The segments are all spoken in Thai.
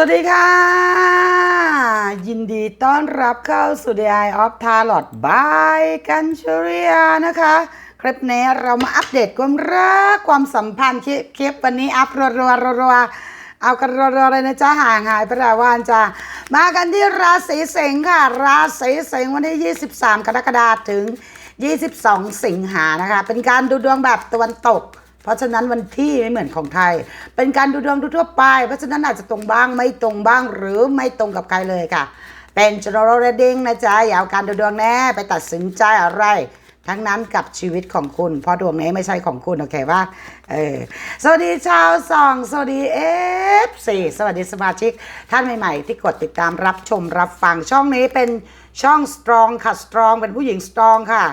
วัสดีค่ะ ยินดีต้อนรับเข้าสู่ The Eye of Tarot by กันชริยานะคะ คลิปนี้เรามาอัปเดตความรักความสัมพันธ์คลิปวันนี้อัพรัวรัวรัวเอากันรัวรัวเลยนะจ๊ะห่างหายไปหลายวันจ้ะมากันที่ราศีสิงค์ค่ะ ราศีสิงค์วันที่ 23 กรกฎาคมถึง 22 สิงหานะคะ เป็นการดูดวงแบบตะวันตก เพราะฉะนั้นวันที่ไม่เหมือนของไทย เป็นการดูดวงทั่วไป เพราะฉะนั้นอาจจะตรงบ้างไม่ตรงบ้างหรือไม่ตรงกับใครเลยค่ะ เป็น general reading นะจ๊ะอย่าเอาการดูดวงแน่ไปตัดสินใจอะไร ทั้งนั้นกับชีวิตของคุณ เพราะดวงนี้ไม่ใช่ของคุณ โอเคป่ะเออสวัสดีชาวสองสวัสดีเอฟสี่สวัสดีสมาชิก ท่านใหม่ ๆ ที่กดติดตามรับชมรับฟังช่องนี้เป็นช่อง strong ค่ะ strong เป็นผู้หญิง strong ค่ะ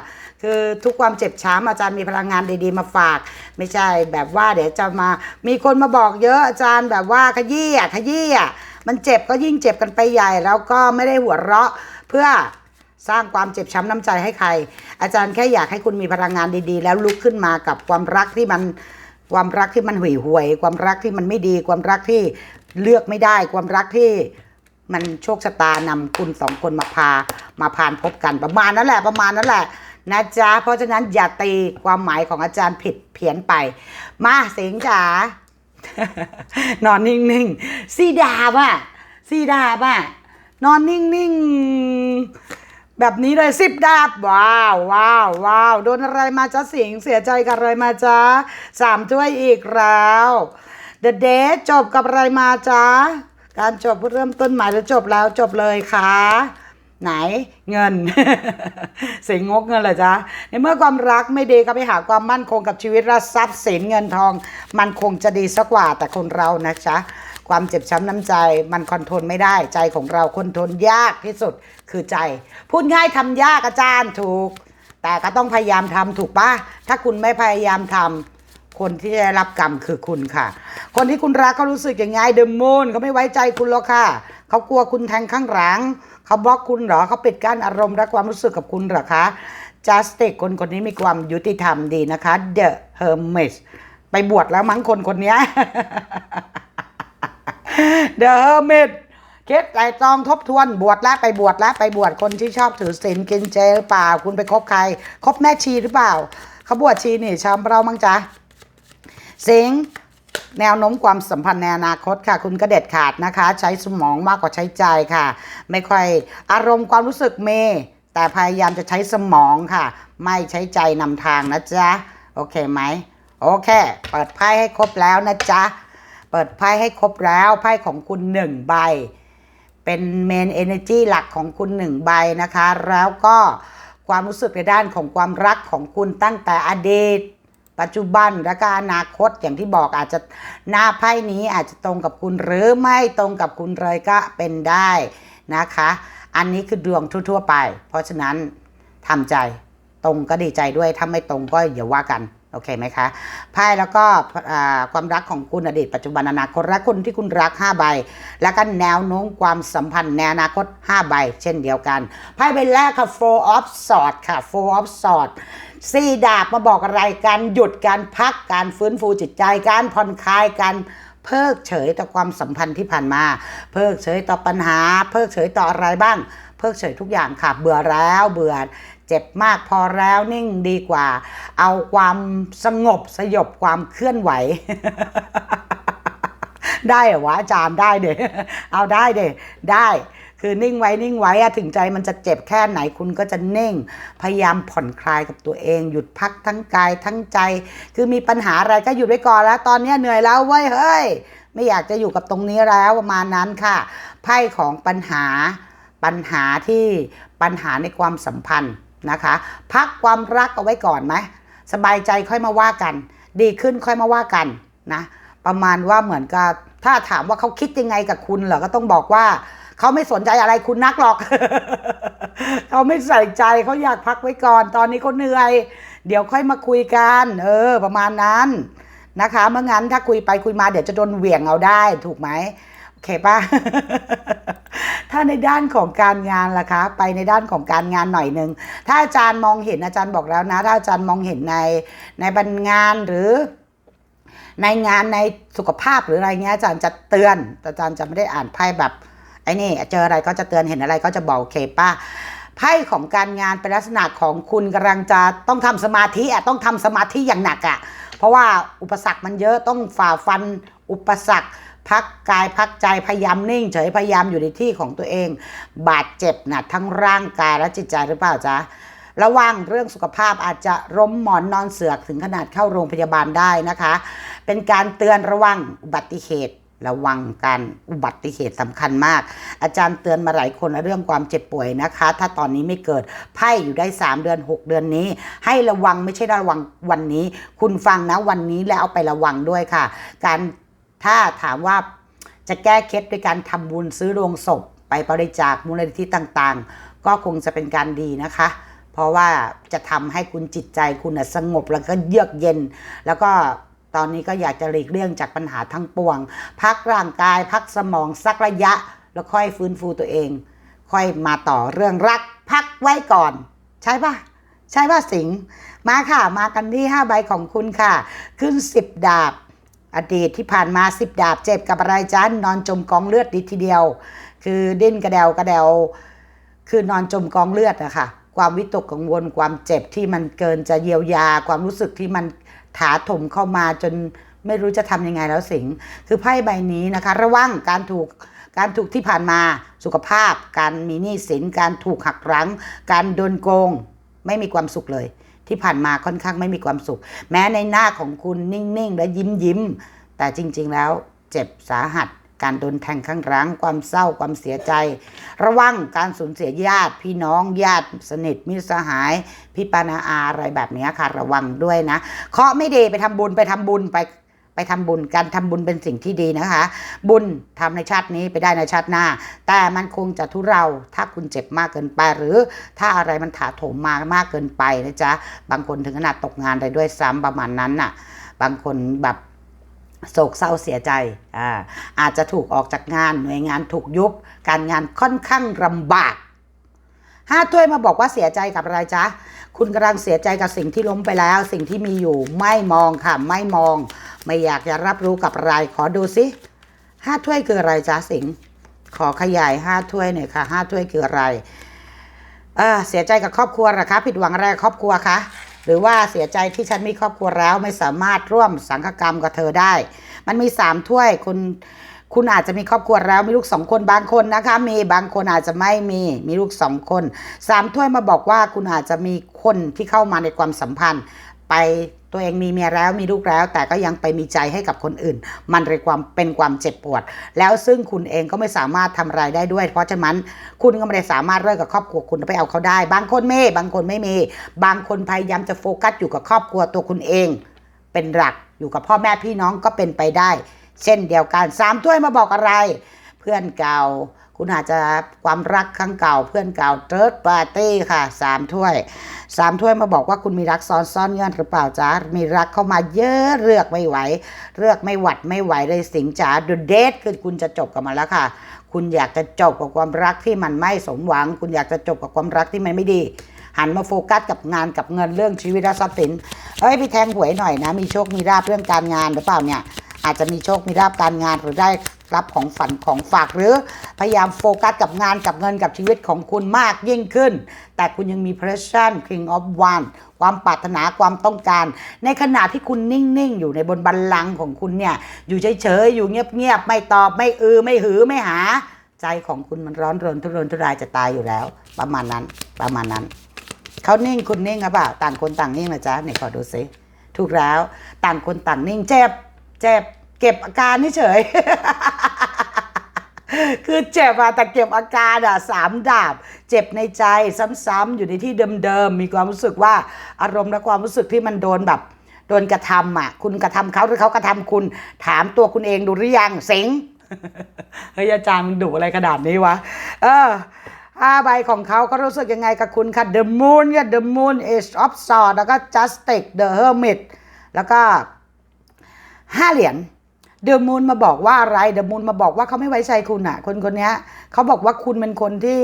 คือทุกความเจ็บช้ำอาจารย์มีพลังงานดีๆมาฝาก ไม่ใช่แบบว่าเดี๋ยวจะมา มีคนมาบอกเยอะอาจารย์แบบว่าขยี้อะขยี้อะมันเจ็บก็ยิ่งเจ็บกันไปใหญ่ แล้วก็ไม่ได้หัวเราะเพื่อ สร้างความเจ็บช้ำน้ำใจให้ใคร อาจารย์แค่อยากให้คุณมีพลังงานดีๆ แล้วลุกขึ้นมากับความรักที่มันความรักที่มันห่วยห่วยๆความรักที่มันไม่ดี ความรักที่เลือกไม่ได้ ความรักที่มันโชคชะตานำคุณสองคนมาพามาพานพบกันประมาณนั้นแหละประมาณนั้นแหละนะจ๊ะเพราะฉะนั้นอย่าตีความหมายของอาจารย์ผิดเพี้ยนไป มาเสิงจ๋านอนนิ่งๆซีดาบ่ะซีดาบ่ะนอนนิ่งๆ แบบนี้เลยสิบดาบ ว้าวว้าวว้าวโดนอะไรมาจ้าสิงเสียใจกับอะไรมาจ้าสามถ้วยอีกแล้ว The Day จบกับอะไรมาจ้าการจบเริ่มต้นใหม่หรือจบแล้วจบเลยคะไหนเงิน เสียงงกเงินเหรอจ๊ะในเมื่อความรักไม่ดีก็ไปหาความมั่นคงกับชีวิตและทรัพย์สินเงินทอง มันคงจะดีสักกว่าแต่คนเรานะจ๊ะ ความเจ็บช้ำน้ำใจมันคอนโทรลไม่ได้ใจของเราคอนโทรลยากที่สุดคือใจ พูดง่ายทำยากอาจารย์ถูก แต่ก็ต้องพยายามทำถูกปะถ้าคุณไม่พยายามทำคนที่จะได้รับกรรมคือคุณค่ะ คนที่คุณรักเขารู้สึกยังไงเดอะมูนเขาไม่ไว้ใจคุณหรอกค่ะ เขากลัวคุณแทงข้างหลัง เขาบล็อกคุณหรอ เขาปิดกั้นอารมณ์และความรู้สึกกับคุณหรอคะจัสติกคนคนนี้มีความยุติธรรมดีนะคะ The Hermit ไปบวชแล้วมั้งคนคนนี้ เดอะเฮอร์มิตคิดไตรตรองทบทวนบวชแล้วไปบวชแล้วไปบวชคนที่ชอบถือศีลกินเจหรือเปล่า คุณไปคบใครคบแม่ชีหรือเปล่าเขาบวชชีนี่ชาวเรามั้งจ๊ะสิงแนวโน้มความสัมพันธ์ในอนาคตค่ะ คุณก็เด็ดขาดนะคะ ใช้สมองมากกว่าใช้ใจค่ะ ไม่ค่อยอารมณ์ความรู้สึกเม แต่พยายามจะใช้สมองค่ะ ไม่ใช้ใจนำทางนะจ๊ะ โอเคไหม โอเค เปิดไพ่ให้ครบแล้วนะจ๊ะ เปิดไพ่ให้ครบแล้วไพ่ของคุณหนึ่งใบ เป็นเมนเอเนจีหลักของคุณหนึ่งใบนะคะ แล้วก็ความรู้สึกในด้านของความรักของคุณตั้งแต่อดีต ปัจจุบันและก็อนาคตอย่างที่บอกอาจจะหน้าไพ่นี้อาจจะตรงกับคุณหรือไม่ตรงกับคุณเลยก็เป็นได้นะคะ อันนี้คือดวงทั่ว ๆ ไป เพราะฉะนั้นทำใจตรงก็ดีใจด้วยถ้าไม่ตรงก็อย่าว่ากัน โอเคไหมคะไพ่แล้วก็ความรักของคุณอดีตปัจจุบันอนาคตและคนที่คุณรัก 5 ใบ แล้วก็แนวโน้มความสัมพันธ์ในอนาคต 5 ใบ เช่นเดียวกันไพ่ใบแรกค่ะ four of swords ค่ะ four of swords สี่ดาบมาบอกอะไรการหยุดการพักการฟื้นฟูจิตใจการผ่อนคลายการเพิกเฉยต่อความสัมพันธ์ที่ผ่านมา เพิกเฉยต่อปัญหา เพิกเฉยต่ออะไรบ้าง เพิกเฉยทุกอย่างค่ะ เบื่อแล้วเบื่อ เจ็บมากพอแล้วนิ่งดีกว่า เอาความสงบสยบความเคลื่อนไหว ได้เหรอวะอาจารย์ได้เด้เอาได้เด้ได้คือนิ่งไว้นิ่งไว้ถึงใจมันจะเจ็บแค่ไหนคุณก็จะนิ่ง พยายามผ่อนคลายกับตัวเอง หยุดพักทั้งกายทั้งใจ คือมีปัญหาอะไรก็หยุดไว้ก่อนแล้ว ตอนนี้เหนื่อยแล้วเว้ยเฮ้ย ไม่อยากจะอยู่กับตรงนี้แล้วประมาณนั้นค่ะไพ่ของปัญหาปัญหาที่ปัญหาในความสัมพันธ์ นะคะ พักความรักเอาไว้ก่อนไหมสบายใจค่อยมาว่ากัน ดีขึ้นค่อยมาว่ากันนะ ประมาณว่าเหมือนกับถ้าถามว่าเขาคิดยังไงกับคุณเหรอก็ต้องบอกว่าเขาไม่สนใจอะไรคุณนักหรอก เขาไม่ใส่ใจเขาอยากพักไว้ก่อน ตอนนี้เขาเหนื่อย เดี๋ยวค่อยมาคุยกัน เออ ประมาณนั้นนะคะ เมื่องั้นถ้าคุยไปคุยมาเดี๋ยวจะโดนเหวี่ยงเอาได้ถูกไหม เคปะถ้าในด้านของการงานล่ะคะ ไปในด้านของการงานหน่อยหนึ่งถ้าอาจารย์มองเห็นอาจารย์บอกแล้วนะ ถ้าอาจารย์มองเห็นในในบันงานหรือ ในงานในสุขภาพหรืออะไรเงี้ยอาจารย์จะเตือนแต่อาจารย์จะไม่ได้อ่านไพ่แบบไอ้นี่เจออะไรก็จะเตือนเห็นอะไรก็จะบอกเคป้าไพ่ของการงานเป็นลักษณะของคุณกำลังจะต้องทำสมาธิอะต้องทำสมาธิอย่างหนักอะเพราะว่าอุปสรรคมันเยอะต้องฝ่าฟันอุปสรรค พักกายพักใจพยายามนิ่ง เฉยพยายามอยู่ในที่ของตัวเอง บาดเจ็บนะทั้งร่างกายและจิตใจหรือเปล่าจ๊ะระวังเรื่องสุขภาพอาจจะล้มหมอนนอนเสือกถึงขนาดเข้าโรงพยาบาลได้นะคะ เป็นการเตือนระวังอุบัติเหตุระวังการอุบัติเหตุสำคัญมาก อาจารย์เตือนมาหลายคนเรื่องความเจ็บป่วยนะคะ ถ้าตอนนี้ไม่เกิดไพ่อยู่ได้ 3 เดือน 6 เดือนนี้ ให้ระวังไม่ใช่ระวังวันนี้ คุณฟังนะวันนี้แล้วเอาไประวังด้วยค่ะ การ ถ้าถามว่าจะแก้เคล็ดด้วยการทำบุญซื้อโรงศพ ไปบริจาคมูลนิธิต่างๆ ก็คงจะเป็นการดีนะคะ เพราะว่าจะทำให้คุณจิตใจคุณสงบแล้วก็เยือกเย็น แล้วก็ตอนนี้ก็อยากจะหลีกเลี่ยงจากปัญหาทั้งปวง พักร่างกาย พักสมองสักระยะ แล้วค่อยฟื้นฟูตัวเอง ค่อยมาต่อเรื่องรัก พักไว้ก่อน ใช่ปะใช่ปะสิง มาค่ะ มากันที่5ใบของคุณค่ะ ขึ้น 10 ดาบ อดีตที่ผ่านมา10ดาบเจ็บกับอะไรจ้านอนจมกองเลือดดีทีเดียว คือดิ้นกระเดวกระเดวคือนอนจมกองเลือดอะค่ะความวิตกกังวลความเจ็บที่มันเกินจะเยียวยา ความรู้สึกที่มันถาถมเข้ามาจนไม่รู้จะทำยังไงแล้วสิงคือไพ่ใบนี้นะคะ ระวังการถูกการถูกที่ผ่านมาสุขภาพ การมีหนี้สิน การถูกหักรั้ง การโดนโกง ไม่มีความสุขเลย ที่ผ่านมาค่อนข้างไม่มีความสุข แม้ในหน้าของคุณนิ่งๆ และยิ้มยิ้ม แต่จริง ๆ แล้วเจ็บสาหัส การโดนแทงข้างรังความเศร้าความเสียใจ ระวังการสูญเสียญาติ พี่น้องญาติสนิทมิตรสหาย พี่ปานาอาอะไรแบบนี้ค่ะ ระวังด้วยนะเคาะไม่ดีไปทำบุญไปทำบุญไป ไปทำบุญการทำบุญเป็นสิ่งที่ดีนะคะ บุญทำในชาตินี้ไปได้ในชาติหน้า แต่มันคงจะทุเราถ้าคุณเจ็บมากเกินไป หรือถ้าอะไรมันถาโถมมามากเกินไปนะจ๊ะบางคนถึงขนาดตกงานได้ด้วยซ้ำประมาณนั้นน่ะ บางคนแบบโศกเศร้าเสียใจอ่าอาจจะถูกออกจากงานหน่วยงานถูกยุบ การงานค่อนข้างลำบากห้าถ้วยมาบอกว่าเสียใจกับอะไรจ๊ะ คุณกำลังเสียใจกับสิ่งที่ล้มไปแล้ว สิ่งที่มีอยู่ไม่มองค่ะ ไม่มอง ไม่อยากจะรับรู้กับอะไรขอดูสิห้าถ้วยคืออะไรจ๊ะสิงขอขยายห้าถ้วยหน่อยค่ะห้าถ้วยคืออะไรเออเสียใจกับครอบครัวหรอคะผิดหวังอะไรครอบครัวคะหรือว่าเสียใจที่ฉันมีครอบครัวแล้วไม่สามารถร่วมสังฆกรรมกับเธอได้ มันมีสามถ้วยคุณคุณอาจจะมีครอบครัวแล้วมีลูกสองคนบางคนนะคะมีบางคนอาจจะไม่มีมีลูกสองคนสามถ้วยมาบอกว่าคุณอาจจะมีคนที่เข้ามาในความสัมพันธ์ไป ตัวเองมีเมียแล้วมีลูกแล้ว แต่ก็ยังไปมีใจให้กับคนอื่น มันเป็นความเป็นความเจ็บปวด แล้วซึ่งคุณเองก็ไม่สามารถทำอะไรได้ด้วย เพราะฉะนั้นคุณก็ไม่ได้สามารถเลิกกับครอบครัวคุณไปเอาเขาได้ บางคนไม่บางคนไม่มีบางคนพยายามจะโฟกัสอยู่กับครอบครัวตัวคุณเอง เป็นหลักอยู่กับพ่อแม่พี่น้องก็เป็นไปได้ เช่นเดียวกันสามถ้วยมาบอกอะไร เพื่อนเก่า คุณอาจจะความรักครั้งเก่าเพื่อนเก่าเติร์ดปาร์ตี้ค่ะสามถ้วยสามถ้วยมาบอกว่าคุณมีรักซ้อนซ่อนเงื่อนหรือเปล่าจ๊ะมีรักเข้ามาเยอะเลือกไม่ไหวเลือกไม่หวัดไม่ไหวเลยสิงจ๋าดูเดทคือคุณจะจบกับมันแล้วค่ะ คุณอยากจะจบกับความรักที่มันไม่สมหวัง คุณอยากจะจบกับความรักที่มันไม่ดี หันมาโฟกัสกับงานกับเงินเรื่องชีวิตและทรัพย์สินเอ้ยพี่แทงหวยหน่อยนะ มีโชคมีราบเรื่องการงานหรือเปล่าเนี่ย อาจจะมีโชคมีราบการงานหรือได้รับของฝันของฝากหรือพยายามโฟกัสกับงานกับเงินกับชีวิตของคุณมากยิ่งขึ้น แต่คุณยังมี pression king of one ความปรารถนาความต้องการ ในขณะที่คุณนิ่ง ๆ อยู่ในบนบัลลังก์ของคุณเนี่ย อยู่เฉย ๆ อยู่เงียบ ๆ ไม่ตอบไม่อือ ไม่หือไม่หา ใจของคุณมันร้อนรนทุรนทุรายจะตายอยู่แล้ว ประมาณนั้นประมาณนั้นเขานิ่งคุณนิ่งหรือเปล่าต่างคนต่างนิ่งนะจ๊ะไหนขอดูซิถูกแล้วต่างคนต่างนิ่งเจ็บ เจ็บเก็บอาการเฉย คือเจ็บอะแต่เก็บอาการอะสามดาบ เจ็บในใจซ้ำๆอยู่ในที่เดิมๆมีความรู้สึกว่าอารมณ์และความรู้สึกที่มันโดนแบบโดนกระทำอะคุณกระทำเขาหรือเขากระทำคุณ ถามตัวคุณเองดูหรือยังเสิงเฮ้ยอาจารย์มันดุอะไรขนาดนี้วะ เออห้าใบของเขาก็รู้สึกยังไงกับคุณค่ะ The Moon ค่ะ The Moon Age of Swords แล้วก็ Justice The Hermit แล้วก็ ห้าเหรียญเดอะมูนมาบอกว่าอะไรเดอะมูนมาบอกว่าเขาไม่ไว้ใจคุณอะคนคนนี้เขาบอกว่าคุณเป็นคนที่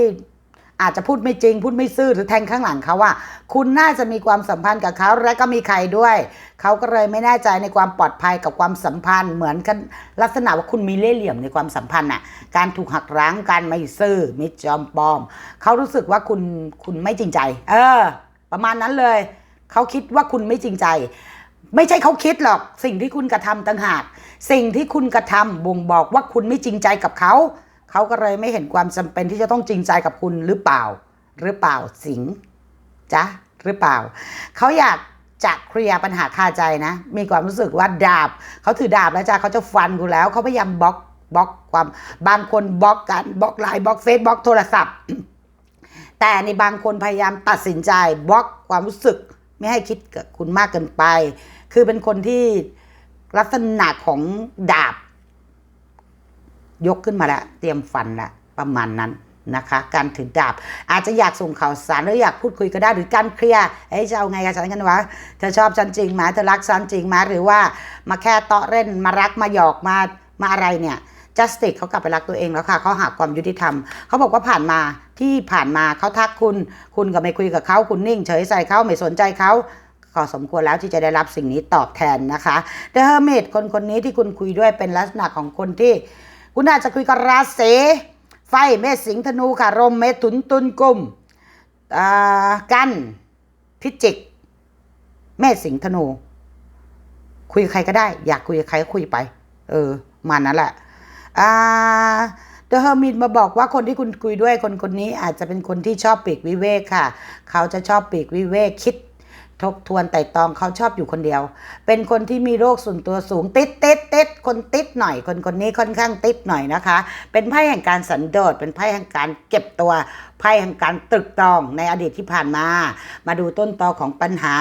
อาจจะพูดไม่จริง พูดไม่ซื่อหรือแทงข้างหลังเขาว่าคุณน่าจะมีความสัมพันธ์กับเขาและก็มีใครด้วย เขาก็เลยไม่แน่ใจในความปลอดภัยกับความสัมพันธ์ เหมือนกันลักษณะว่าคุณมีเล่ห์เหลี่ยมในความสัมพันธ์น่ะ การถูกหักรั้งการไม่ซื่อมิจอมปลอม เขารู้สึกว่าคุณคุณไม่จริงใจ เออ ประมาณนั้นเลย เขาคิดว่าคุณไม่จริงใจ ไม่ใช่เขาคิดหรอก สิ่งที่คุณกระทำต่างหาก สิ่งที่คุณกระทำบ่งบอกว่าคุณไม่จริงใจกับเขา เขาก็เลยไม่เห็นความจำเป็นที่จะต้องจริงใจกับคุณหรือเปล่า หรือเปล่าสิงจ๊ะหรือเปล่า เขาอยากจะเคลียร์ปัญหาคาใจนะ มีความรู้สึกว่าดาบ เขาถือดาบแล้วจ้ะเขาจะฟันกูแล้ว เขาพยายามบล็อกบล็อกความบางคนบล็อกกันบล็อกไลน์บล็อกเฟซบล็อกโทรศัพท์ แต่ในบางคนพยายามตัดสินใจบล็อกความรู้สึก ไม่ให้คิดกับคุณมากเกินไป คือเป็นคนที่ลักษณะของดาบ ยกขึ้นมาแล้วเตรียมฟันละประมาณนั้นนะคะ การถือดาบ อาจจะอยากส่งข่าวสารหรืออยากพูดคุยก็ได้หรือการเคลียร์เอ้ยจะเอาไงกับฉันกันวะเธอชอบฉันจริงไหมเธอรักฉันจริงไหมหรือว่ามาแค่เตาะเล่นมารักมาหยอกมามาอะไรเนี่ย จัสติกเขากลับไปรักตัวเองแล้วค่ะเขาหาความยุติธรรมเขาบอกว่าผ่านมาที่ผ่านมาเขาทักคุณ คุณก็ไม่คุยกับเขาคุณนิ่ง เฉยใส่เขาไม่สนใจเขาก็สมควรแล้วที่จะได้รับสิ่งนี้ตอบแทนนะคะเดอะเฮอร์มิตคนคนนี้ที่คุณคุยด้วยเป็นลักษณะของคนที่ คุณอาจจะคุยกับราศีไฟเมษสิงห์ธนูค่ะรมเมถุนตุลกุมกันพิจิก เมษสิงห์ธนู คุยกับใครก็ได้ อยากคุยกับใครก็คุยไป เออ มานั่นแหละ อ่าเดอะเฮอร์มินมาบอกว่าคนที่คุณคุยด้วยคนคนนี้อาจจะเป็นคนที่ชอบปีกวิเวกค่ะ เขาจะชอบปีกวิเวกคิด ทบทวนไต่ตองเขาชอบอยู่คนเดียว เป็นคนที่มีโรคส่วนตัวสูงติดติดติดคนติดหน่อย คนคนนี้ค่อนข้างติดหน่อยนะคะ เป็นไพ่แห่งการสันโดษเป็นไพ่แห่งการเก็บตัวไพ่แห่งการตรึกตรองในอดีตที่ผ่านมา มาดูต้นตอของปัญหา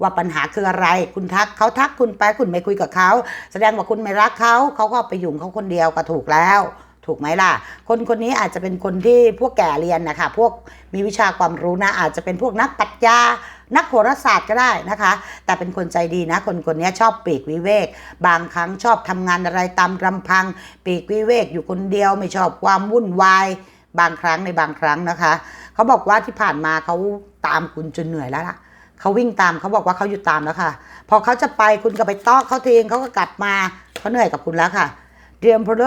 ว่าปัญหาคืออะไร คุณทักเขาทักคุณไปคุณไม่คุยกับเขา แสดงว่าคุณไม่รักเขาเขาก็ไปยุ่งเขาคนเดียวก็ถูกแล้วถูกไหมล่ะ คนคนนี้อาจจะเป็นคนที่พวกแก่เรียนนะคะพวกมีวิชาความรู้นะ อาจจะเป็นพวกนักปรัชญา นักโหราศาสตร์ก็ได้นะคะ แต่เป็นคนใจดีนะ คนคนนี้ชอบปีกวิเวก บางครั้งชอบทำงานอะไรตามลำพัง ปีกวิเวกอยู่คนเดียวไม่ชอบความวุ่นวาย บางครั้งในบางครั้งนะคะ เขาบอกว่าที่ผ่านมาเขาตามคุณจนเหนื่อยแล้วล่ะ เขาวิ่งตามเขาบอกว่าเขาหยุดตามแล้วค่ะ พอเขาจะไปคุณก็ไปตอกเขาทีงเขาก็กลับมาเขาเหนื่อยกับคุณแล้วค่ะเดียมพโล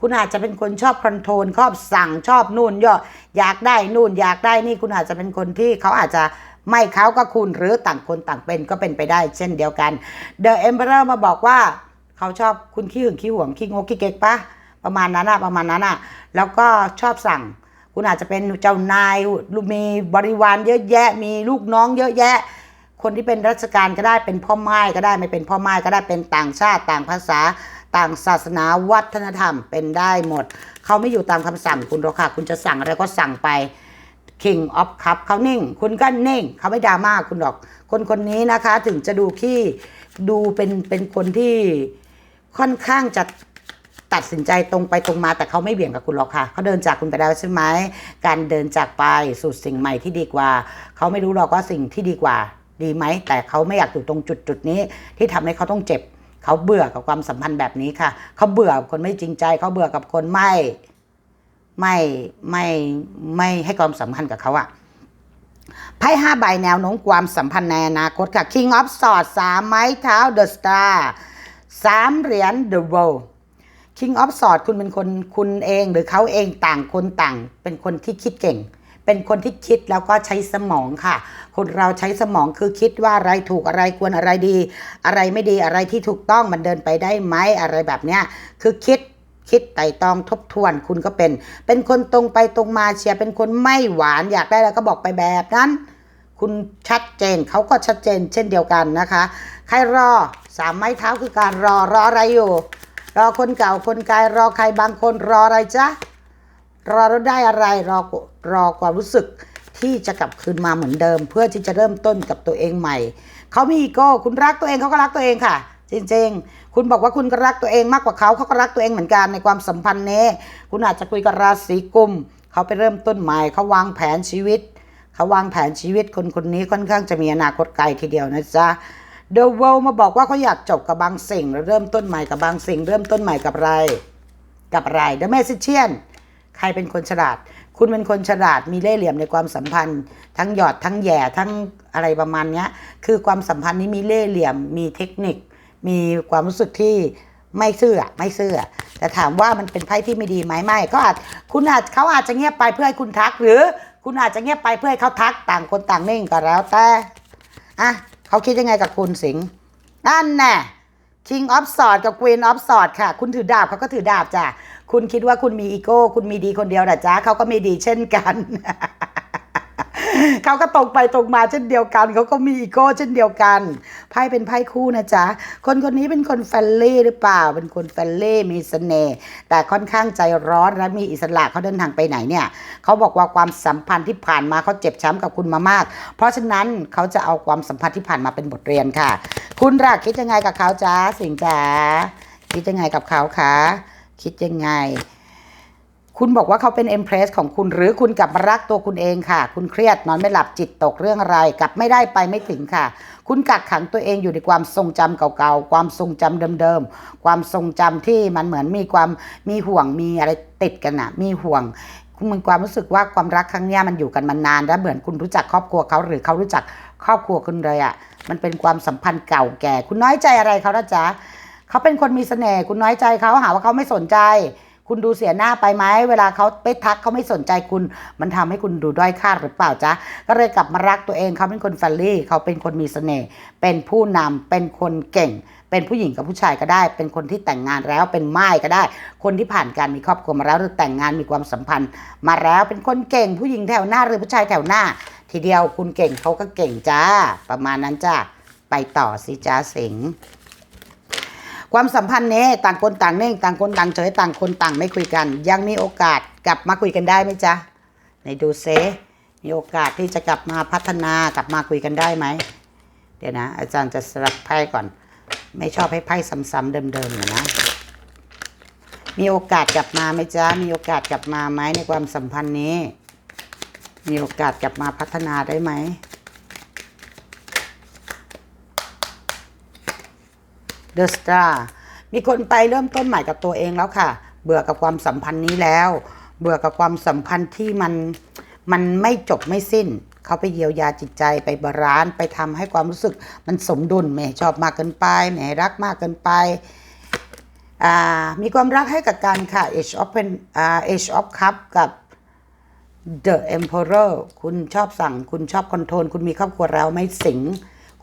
คุณอาจจะเป็นคนชอบคอนโทรลชอบสั่งชอบนู่นย่ออยากได้นู่นอยากได้นี่คุณอาจจะเป็นคนที่เขาอาจจะไม่เขาก็คุณหรือต่างคนต่างเป็นก็เป็นไปได้เช่นเดียวกันเดอะเอ็มเ r อร์มาบอกว่าเขาชอบคุณขี้หึงขี้หวงขี้งกขี้เก๊กปะประมาณนั้นอะประมาณนั้นอะแล้วก็ชอบสั่ง คุณอาจจะเป็นเจ้านายมีบริวารเยอะแยะ มีลูกน้องเยอะแยะ คนที่เป็นราชการก็ได้เป็นพ่อไม้ก็ได้ไม่เป็นพ่อไม้ก็ได้เป็นต่างชาติต่างภาษาต่างศาสนาวัฒนธรรมเป็นได้หมด เขาไม่อยู่ตามคำสั่งคุณหรอกค่ะ คุณจะสั่งอะไรก็สั่งไป King of Cup เขานิ่ง คุณก็นิ่ง เขาไม่ดราม่าคุณหรอก คนคนนี้นะคะถึงจะดูขี้ดูเป็นเป็นคนที่ค่อนข้างจะ ตัดสินใจตรงไปตรงมาแต่เขาไม่เบี่ยงกับคุณหรอกค่ะเขาเดินจากคุณไปแล้วใช่ไหมการเดินจากไปสู่สิ่งใหม่ที่ดีกว่า เขาไม่รู้หรอกว่าสิ่งที่ดีกว่า ดีไหม แต่เขาไม่อยากอยู่ตรงจุดจุดนี้ ที่ทำให้เขาต้องเจ็บ เขาเบื่อกับความสัมพันธ์แบบนี้ค่ะ เขาเบื่อกับคนไม่จริงใจเขาเบื่อกับคนไม่ไม่ไม่ไม่ให้ความสำคัญกับเขาอะไพ่ห้าใบแนวโน้มความสัมพันธ์ในอนาคตค่ะ King of Swords สามไม้เท้า The Star สามเหรียญ The World King of Swords คุณเป็นคนคุณเองหรือเขาเองต่างคนต่าง เป็นคนที่คิดเก่ง เป็นคนที่คิดแล้วก็ใช้สมองค่ะ คนเราใช้สมองคือคิดว่าอะไรถูกอะไรควรอะไรดี อะไรไม่ดีอะไรที่ถูกต้องมันเดินไปได้ไหมอะไรแบบเนี้ยคือคิดคิดไต่ตองทบทวนคุณก็เป็น เป็นคนตรงไปตรงมาเชียร์เป็นคนไม่หวานอยากได้แล้วก็บอกไปแบบนั้น คุณชัดเจนเขาก็ชัดเจนเช่นเดียวกันนะคะ ใครรอสามไม้เท้าคือการรอรออะไรอยู่ รอคนเก่าคนกายรอใครบางคนรออะไรจ๊ะรอแล้วได้อะไรรอรอความรู้สึกที่จะกลับคืนมาเหมือนเดิม เพื่อที่จะเริ่มต้นกับตัวเองใหม่ เขามีอีโก้คุณรักตัวเองเขาก็รักตัวเองค่ะ จริงๆ คุณบอกว่าคุณก็รักตัวเองมากกว่าเขาเขาก็รักตัวเองเหมือนกันในความสัมพันธ์นี้คุณอาจจะคุยกับราศีกุมเขาไปเริ่มต้นใหม่เขาวางแผนชีวิต เขาวางแผนชีวิตคนคนนี้ค่อนข้างจะมีอนาคตไกลทีเดียวนะจ๊ะ The World มาบอกว่าเขาอยากจบกับบางสิ่งแล้วเริ่มต้นใหม่กับบางสิ่ง เริ่มต้นใหม่กับอะไร กับอะไร The Magician ใครเป็นคนฉลาด คุณเป็นคนฉลาดมีเล่ห์เหลี่ยมในความสัมพันธ์ ทั้งหยอดทั้งแย่ทั้งอะไรประมาณนี้คือความสัมพันธ์นี้มีเล่ห์เหลี่ยมมีเทคนิค มีความรู้สึกที่ไม่เชื่อไม่เชื่อแต่ถามว่ามันเป็นไพ่ที่ไม่ดีไหมไม่ก็อาจคุณอาจเขาอาจจะเงียบไปเพื่อให้คุณทัก หรือคุณอาจจะเงียบไปเพื่อให้เขาทักต่างคนต่างนิ่งก็แล้วแต่อะ เขาคิดยังไงกับคุณสิงห์นั่นแน่ King of Swords กับ Queen of Swords ค่ะ คุณถือดาบเขาก็ถือดาบจ้ะ คุณคิดว่าคุณมีอีโก้ คุณมีดีคนเดียวนะจ๊ะเขาก็มีดีเช่นกัน เขาก็ตรงไปตรงมาเช่นเดียวกัน เขาก็มีอีโก้เช่นเดียวกัน ไพ่เป็นไพ่คู่นะจ๊ะ คนคนนี้เป็นคนแฟรนลี่หรือเปล่า เป็นคนแฟรนลี่มีเสน่ห์แต่ค่อนข้างใจร้อนและมีอิสระเขาเดินทางไปไหนเนี่ยเขาบอกว่าความสัมพันธ์ที่ผ่านมาเขาเจ็บช้ำกับคุณมามาก เพราะฉะนั้นเขาจะเอาความสัมพันธ์ที่ผ่านมาเป็นบทเรียนค่ะ คุณรักคิดยังไงกับเขาจ๊ะสิงห์จ๋าคิดยังไงกับเขาคะคิดยังไง คุณบอกว่าเขาเป็นเอ็มเพรสของคุณหรือคุณกลับมารักตัวคุณเองค่ะ คุณเครียดนอนไม่หลับจิตตกเรื่องอะไร กลับไม่ได้ไปไม่ถึงค่ะ คุณกักขังตัวเองอยู่ในความทรงจำเก่าๆ ความทรงจำเดิมๆ ความทรงจำที่มันเหมือนมีความมีห่วงมีอะไรติดกันอะมีห่วงคุณมีความรู้สึกว่าความรักครั้งนี้มันอยู่กันมานานแล้วเหมือนคุณรู้จักครอบครัวเขาหรือเขารู้จักครอบครัวคุณเลยอะมันเป็นความสัมพันธ์เก่าแก่ คุณน้อยใจอะไรเขานะจ๊ะเขาเป็นคนมีเสน่ห์คุณน้อยใจเขาหาว่าเขาไม่สนใจ คุณดูเสียหน้าไปไหมเวลาเขาไปทักเขาไม่สนใจคุณ มันทำให้คุณดูด้อยค่าหรือเปล่าจ๊ะก็เลยกลับมารักตัวเองเขาเป็นคนแฟรนลี่เขาเป็นคนมีเสน่ห์เป็นผู้นำเป็นคนเก่ง เป็นผู้หญิงกับผู้ชายก็ได้ เป็นคนที่แต่งงานแล้วเป็นไม้ก็ได้ คนที่ผ่านการมีครอบครัวมาแล้วหรือแต่งงานมีความสัมพันธ์ มาแล้วเป็นคนเก่ง ผู้หญิงแถวหน้าหรือผู้ชายแถวหน้า ทีเดียวคุณเก่งเขาก็เก่งจ้า ประมาณนั้นจ้าไปต่อสิจ้าสิง ความสัมพันธ์นี้ต่างคนต่างนิ่ง ต่างคนต่างเฉยต่างคนต่างไม่คุยกัน ยังมีโอกาสกลับมาคุยกันได้ไหมจ๊ะในดูเซมีโอกาสที่จะกลับมาพัฒนากลับมาคุยกันได้ไหมเดี๋ยวนะ อาจารย์จะสลับไพ่ก่อน ไม่ชอบให้ไพ่ซ้ำๆเดิมๆอยู่นะ มีโอกาสกลับมาไหมจ๊ะมีโอกาสกลับมาไหมในความสัมพันธ์นี้ มีโอกาสกลับมาพัฒนาได้ไหม เดอะสตาร์มีคนไปเริ่มต้นใหม่กับตัวเองแล้วค่ะ เบื่อกับความสัมพันธ์นี้แล้ว เบื่อกับความสัมพันธ์ที่มันมันไม่จบไม่สิ้น เขาไปเยียวยาจิตใจไปบาลานซ์ไปทำให้ความรู้สึกมันสมดุลไม่ชอบมากเกินไปไม่รักมากเกินไปอ่ามีความรักให้กับกันค่ะ Age of Pen อ่า Age of Cup กับ The Emperor คุณชอบสั่ง คุณชอบคอนโทรล คุณมีครอบครัวแล้วไม่สิง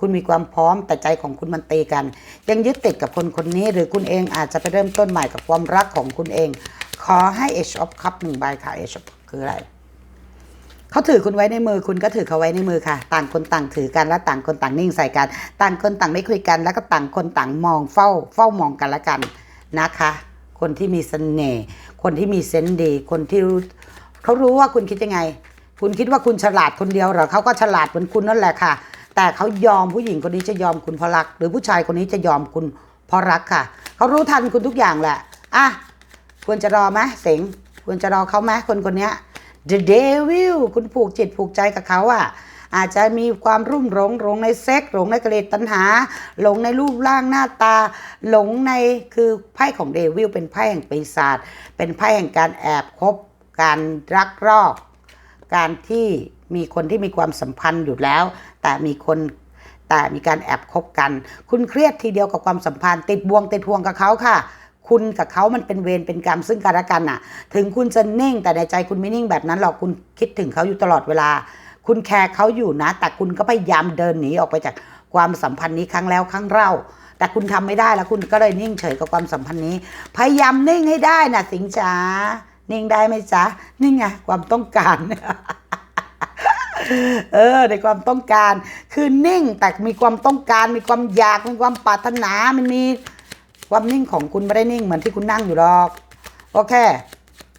คุณมีความพร้อมแต่ใจของคุณมันตีกัน ยังยึดติดกับคนคนนี้ หรือคุณเองอาจจะไปเริ่มต้นใหม่กับความรักของคุณเอง ขอให้ Age of Cup หนึ่งใบค่ะ Age of คืออะไรเขาถือคุณไว้ในมือคุณก็ถือเขาไว้ในมือค่ะ ต่างคนต่างถือกันและต่างคนต่างนิ่งใส่กัน ต่างคนต่างไม่คุยกัน แล้วก็ต่างคนต่างมองเฝ้า เฝ้ามองกันละกันนะคะ คนที่มีเสน่ห์คนที่มีเซนส์ดี คนที่เขารู้ว่าคุณคิดยังไง คุณคิดว่าคุณฉลาดคนเดียวเหรอเขาก็ฉลาดเหมือนคุณนั่นแหละค่ะ แต่เขายอมผู้หญิงคนนี้จะยอมคุณเพราะรัก หรือผู้ชายคนนี้จะยอมคุณเพราะรักค่ะ เขารู้ทันคุณทุกอย่างแหละอะควรจะรอไหมเสงควรจะรอเขาไหมคนคนนี้ The Devil คุณผูกจิตผูกใจกับเขาอะอาจจะมีความรุ่มหลงหลงในเซ็กหลงในกระเลตัณหา หลงในรูปร่างหน้าตา หลงในคือไพ่ของเดวิลเป็นไพ่แห่งปีศาจเป็นไพ่แห่งการแอบคบ การรักรอบ การที่มีคนที่มีความสัมพันธ์อยู่แล้ว แต่มีคนแต่มีการแอบคบกัน คุณเครียดทีเดียวกับความสัมพันธ์ ติดบ่วงติดห่วงกับเขาค่ะ คุณกับเขามันเป็นเวรเป็นกรรมซึ่งกันและกันน่ะ ถึงคุณจะนิ่งแต่ในใจคุณไม่นิ่งแบบนั้นหรอกคุณคิดถึงเขาอยู่ตลอดเวลา คุณแคร์เขาอยู่นะ แต่คุณก็พยายามเดินหนีออกไปจากความสัมพันธ์นี้ครั้งแล้วครั้งเล่าแต่คุณทำไม่ได้แล้วคุณก็เลยนิ่งเฉยกับความสัมพันธ์นี้ พยายามนิ่งให้ได้นะสิงจ๋านิ่งได้ไหมจ๊ะนี่งไงความต้องการ เออในความต้องการ คือนิ่งแต่มีความต้องการ มีความอยากมีความปรารถนามันมีความนิ่งของคุณไม่ได้นิ่งเหมือนที่คุณนั่งอยู่หรอก โอเค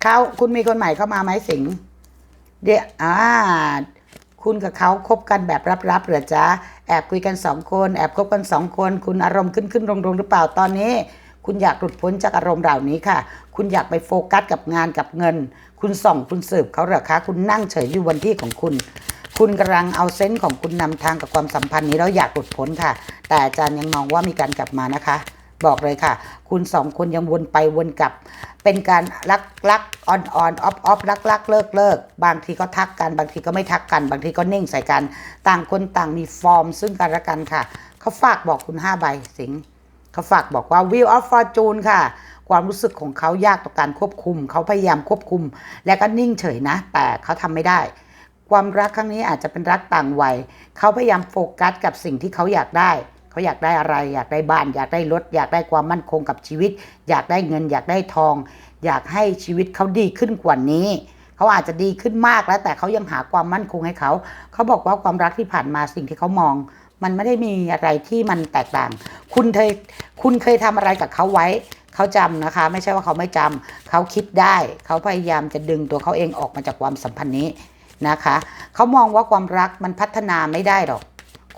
เขาคุณมีคนใหม่เข้ามาไหมสิงเดี๋ยวอ่าคุณกับเขาคบกันแบบลับๆเหรือจ๊ะแอบคุยกันสองคน แอบคบกันสองคน คุณอารมณ์ขึ้นขึ้นลงลงหรือเปล่าตอนนี้ คุณอยากหลุดพ้นจากอารมณ์เหล่านี้ค่ะ คุณอยากไปโฟกัสกับงานกับเงิน คุณส่องคุณสืบเขาเหรอคะ คุณนั่งเฉยอยู่บนที่ของคุณ คุณกำลังเอาเซนส์ของคุณนำทางกับความสัมพันธ์นี้แล้วอยากหลุดพ้นค่ะ แต่อาจารย์ยังมองว่ามีการกลับมานะคะ บอกเลยค่ะ คุณสองคนยังวนไปวนกลับ เป็นการรักรักออนออนออฟออฟรักรักเลิกเลิกบางทีก็ทักกัน บางทีก็ไม่ทักกัน บางทีก็นิ่งใส่กัน ต่างคนต่างมีฟอร์ม ซึ่งกันและกันค่ะ เขาฝากบอกคุณห้าใบสิงเขาฝากบอกว่า Wheel of Fortune ค่ะ ความรู้สึกของเขายากต่อการควบคุม เขาพยายามควบคุม และก็นิ่งเฉยนะ แต่เขาทำไม่ได้ ความรักครั้งนี้อาจจะเป็นรักต่างวัย เขาพยายามโฟกัสกับสิ่งที่เขาอยากได้ เขาอยากได้อะไร อยากได้บ้าน อยากได้รถ อยากได้ความมั่นคงกับชีวิต อยากได้เงิน อยากได้ทอง อยากให้ชีวิตเขาดีขึ้นกว่านี้เขาอาจจะดีขึ้นมากแล้ว แต่เขายังหาความมั่นคงให้เขา เขาบอกว่าความรักที่ผ่านมาสิ่งที่เขามอง มันไม่ได้มีอะไรที่มันแตกต่าง คุณเคยคุณเคยทำอะไรกับเขาไว้ เขาจำนะคะ ไม่ใช่ว่าเขาไม่จำเขาคิดได้ เขาพยายามจะดึงตัวเขาเองออกมาจากความสัมพันธ์นี้นะคะ เขามองว่าความรักมันพัฒนาไม่ได้หรอก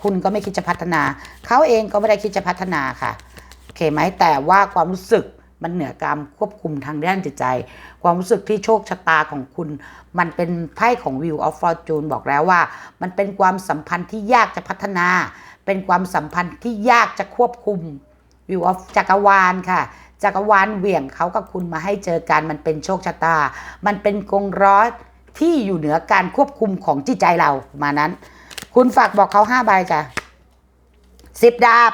คุณก็ไม่คิดจะพัฒนา เขาเองก็ไม่ได้คิดจะพัฒนาค่ะโอเคไหมแต่ว่าความรู้สึกมันเหนือการควบคุมทางด้านจิตใจ ความรู้สึกที่โชคชะตาของคุณ มันเป็นไพ่ของ Wheel of Fortune บอกแล้วว่า มันเป็นความสัมพันธ์ที่ยากจะพัฒนา เป็นความสัมพันธ์ที่ยากจะควบคุม Wheel of จักรวาลค่ะ จักรวาลเหวี่ยงเขากับคุณมาให้เจอกันมันเป็นโชคชะตา มันเป็นกงร้อยที่อยู่เหนือการควบคุมของจิตใจเรามานั้น คุณฝากบอกเขาห้าใบจ้ะสิบดาบ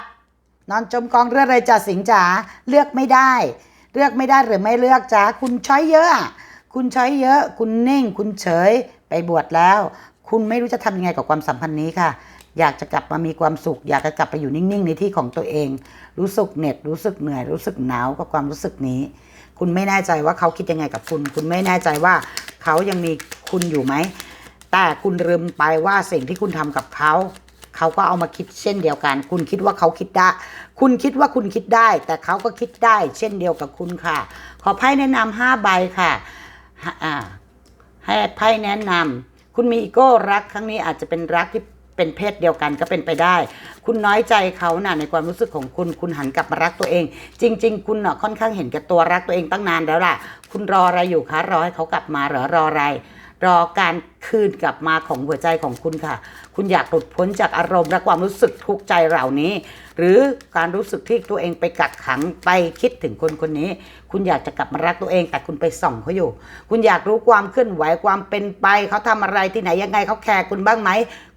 นอนจมกองเรืออะไรจ่าสิงจ๋าเลือกไม่ได้ เลือกไม่ได้หรือไม่เลือกจ้าคุณช้อยเยอะอะ คุณช้อยเยอะ คุณนิ่ง คุณเฉยไปบวชแล้ว คุณไม่รู้จะทำยังไงกับความสัมพันธ์นี้ค่ะ อยากจะกลับมามีความสุข อยากจะกลับไปอยู่นิ่งๆ ในที่ของตัวเอง รู้สึกเหน็ดรู้สึกเหนื่อยรู้สึกหนาวกับความรู้สึกนี้ คุณไม่แน่ใจว่าเขาคิดยังไงกับคุณ คุณไม่แน่ใจว่าเขายังมีคุณอยู่ไหม แต่คุณลืมไปว่าสิ่งที่คุณทำกับเขาเขาก็เอามาคิดเช่นเดียวกัน คุณคิดว่าเขาคิดได้ คุณคิดว่าคุณคิดได้ แต่เขาก็คิดได้ เช่นเดียวกับคุณค่ะ ขอไพ่แนะนำห้าใบค่ะะให้ไพ่แนะนำคุณมีอีโก้รักครั้งนี้อาจจะเป็นรักที่ เป็นเพศเดียวกันก็เป็นไปได้ คุณน้อยใจเขาน่ะในความรู้สึกของคุณคุณหันกลับมารักตัวเอง จริง ๆ คุณเน่ะค่อนข้างเห็นแก่ตัวรักตัวเองตั้งนานแล้วล่ะ คุณรออะไรอยู่คะรอให้เขากลับมาหรือรออะไร รอการคืนกลับมาของหัวใจของคุณค่ะ คุณอยากหลุดพ้นจากอารมณ์และความรู้สึกทุกข์ใจเหล่านี้ หรือการรู้สึกที่ตัวเองไปกักขังไปคิดถึงคนคนนี้ คุณอยากจะกลับมารักตัวเอง แต่คุณไปส่องเขาอยู่ คุณอยากรู้ความเคลื่อนไหวความเป็นไปเขาทำอะไรที่ไหนยังไงเขาแคร์คุณบ้างไหม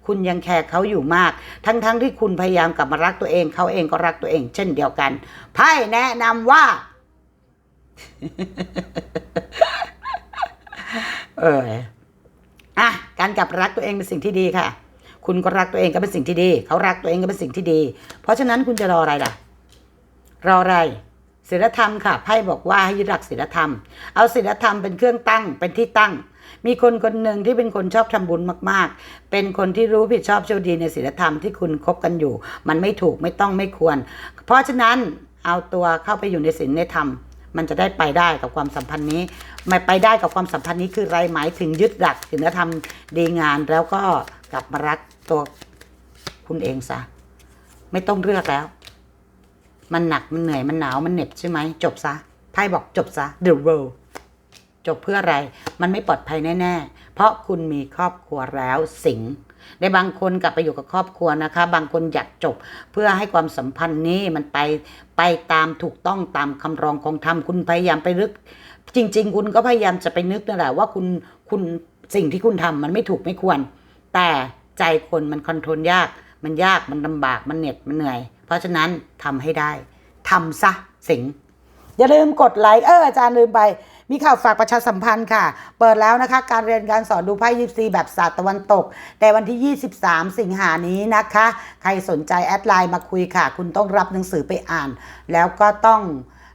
คุณยังแคร์เขาอยู่มาก ทั้งๆทที่คุณพยายามกลับมารักตัวเองเขาเองก็รักตัวเอง เช่นเดียวกันไพ่แนะนำว่า เอออะการกลับรักตัวเองเป็นสิ่งที่ดีค่ะ คุณก็รักตัวเองก็เป็นสิ่งที่ดี เขารักตัวเองก็เป็นสิ่งที่ดี เพราะฉะนั้นคุณจะรออะไรล่ะ รออะไรศีลธรรมค่ะไพ่บอกว่าให้ยึดหลักศีลธรรม เอาศีลธรรมเป็นเครื่องตั้งเป็นที่ตั้ง มีคนคนหนึ่งที่เป็นคนชอบทำบุญมาก ๆ เป็นคนที่รู้ผิดชอบชั่วดีในศีลธรรมที่คุณคบกันอยู่ มันไม่ถูกไม่ต้องไม่ควร เพราะฉะนั้นเอาตัวเข้าไปอยู่ในศีลในธรรมมันจะได้ไปได้กับความสัมพันธ์นี้ไม่ไปได้กับความสัมพันธ์นี้คือไรหมายถึงยึดหลักศีลธรรมดีงานแล้วก็กลับมารักตัวคุณเองซะไม่ต้องเลือกแล้ว มันหนักมันเหนื่อยมันหนาวมันเหน็บใช่ไหมจบซะไพ่บอกจบซะ the world จบเพื่ออะไร มันไม่ปลอดภัยแน่ ๆ เพราะคุณมีครอบครัวแล้วสิงในบางคนกลับไปอยู่กับครอบครัวนะคะ บางคนอยากจบเพื่อให้ความสัมพันธ์นี้มันไปไปตามถูกต้องตามคำรองของธรรมคุณพยายามไปนึก จริง ๆ คุณก็พยายามจะไปนึกนั่นแหละว่าคุณคุณสิ่งที่คุณทำมันไม่ถูกไม่ควร แต่ใจคนมันคอนโทรลยาก มันยากมันลำบากมันเหน็ดมันเหนื่อย เพราะฉะนั้นทำให้ได้ทำซะสิงอย่าลืมกดไลค์เอออาจารย์ลืมไป มีข่าวฝากประชาสัมพันธ์ค่ะ เปิดแล้วนะคะ การเรียนการสอนดูไพ่ยิปซีแบบศาสตร์ตะวันตก แต่วันที่ 23 สิงหานี้นะคะ ใครสนใจแอดไลน์มาคุยค่ะ คุณต้องรับหนังสือไปอ่าน แล้วก็ต้อง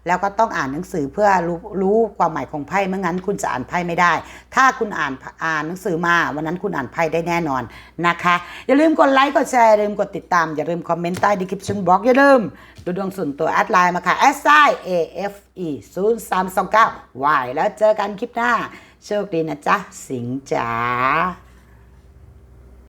แล้วก็ต้องอ่านหนังสือเพื่อรู้รู้ความหมายของไพ่ไม่งั้นคุณจะอ่านไพ่ไม่ได้ ถ้าคุณอ่านอ่านหนังสือมา วันนั้นคุณอ่านไพ่ได้แน่นอนนะคะ อย่าลืมกดไลค์กดแชร์อย่าลืมกดติดตามอย่าลืมคอมเมนต์ใต้ดีคริปชั่นบล็อกอย่าลืม ดูดวงส่วนตัวแอดไลน์มาค่ะ s i a f e 0 3 2 9 y แล้วเจอกันคลิปหน้า โชคดีนะจ๊ะ สิงจ๋า